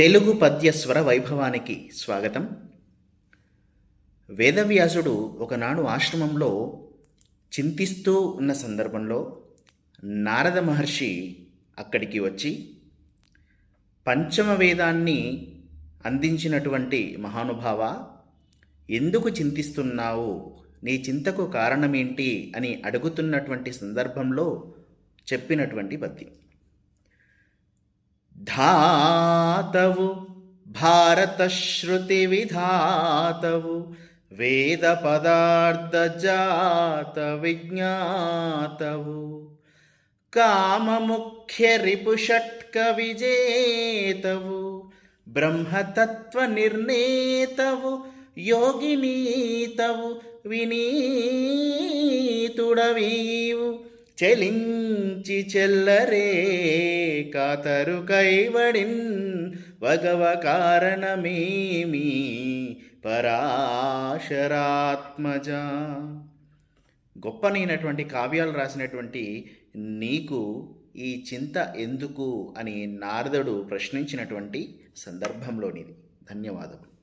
తెలుగు పద్యస్వర వైభవానికి స్వాగతం. వేదవ్యాసుడు ఒకనాడు ఆశ్రమంలో చింతిస్తూ ఉన్న సందర్భంలో నారద మహర్షి అక్కడికి వచ్చి పంచమ వేదాన్ని అందించినటువంటి మహానుభావ ఎందుకు చింతిస్తున్నావు? నీ చింతకు కారణమేంటి? అని అడుగుతున్నటువంటి సందర్భంలో చెప్పినటువంటి పద్యం. ధా ధాతవు భారతశ్రుతి విధాతవు వేద పదార్థ జాత విజ్ఞాతవు కామముఖ్య రిపుషట్క విజేతవు బ్రహ్మతత్వ నిర్ణేతవు యోగినీతవు వినీతుడవీవు చెలించి చెల్లరే కాతరు కైవడిన్ వగవ కారణమేమి? పరాశరాత్మజ. గొప్పనైనటువంటి కావ్యాలు రాసినటువంటి నీకు ఈ చింత ఎందుకు అని నారదుడు ప్రశ్నించినటువంటి సందర్భంలోనిది. ధన్యవాదములు.